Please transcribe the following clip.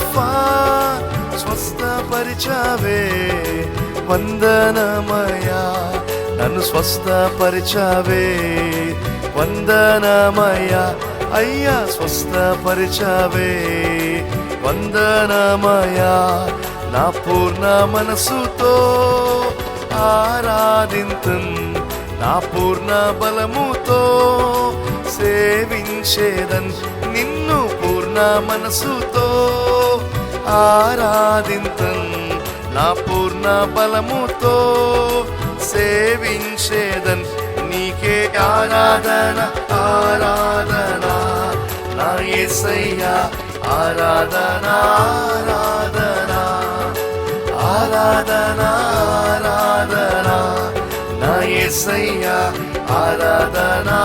గొప్ప స్వస్థపరిచావే వందనమయా నన్ను స్వస్థపరిచావే వందనమయా అయ్యా స్వస్థపరిచావే వందనమయా నా పూర్ణ మనసుతో ఆరాధింతం నా పూర్ణ బలముతో సేవించేదన్ నిన్ను పూర్ణ మనసుతో ఆరాధింతుం. నా పూర్ణ బలముతో సేవించేదన్. నీకే ఆరాధన ఆరాధన. నా యేసయ్యా ఆరాధన ఆరాధన. ఆరాధన ఆరాధన. నా యేసయ్యా ఆరాధనా